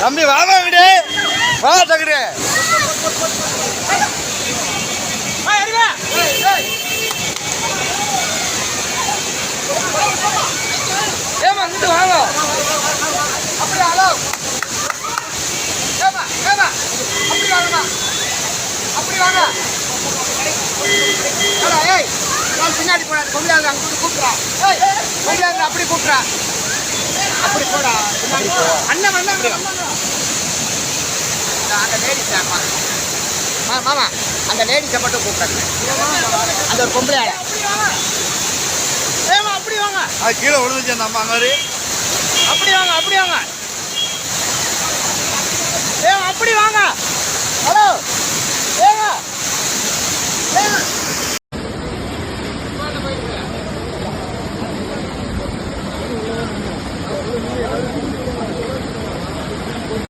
தம்பி வாங்க விடு. வா தகுடு பின்னாடி போனா கொண்டாங்க அங்க கூப்பிட்றா. ஏய் கொண்டாங்க அப்படி கூப்பிட்றா. அப்படி போடா. அண்ணன் வந்தாங்க அந்த லேடிஸ் மாமா அந்த லேடிஸை மட்டும் கூப்பிட்றாங்க அந்த ஒரு பொம்பளை ஆளை. ஏமா அப்படி வாங்க. அது கீழே விழுந்துச்சு அந்த அம்மா மாதிரி. அப்படி வாங்க அப்படி வாங்க. ஏ அப்படி வாங்க.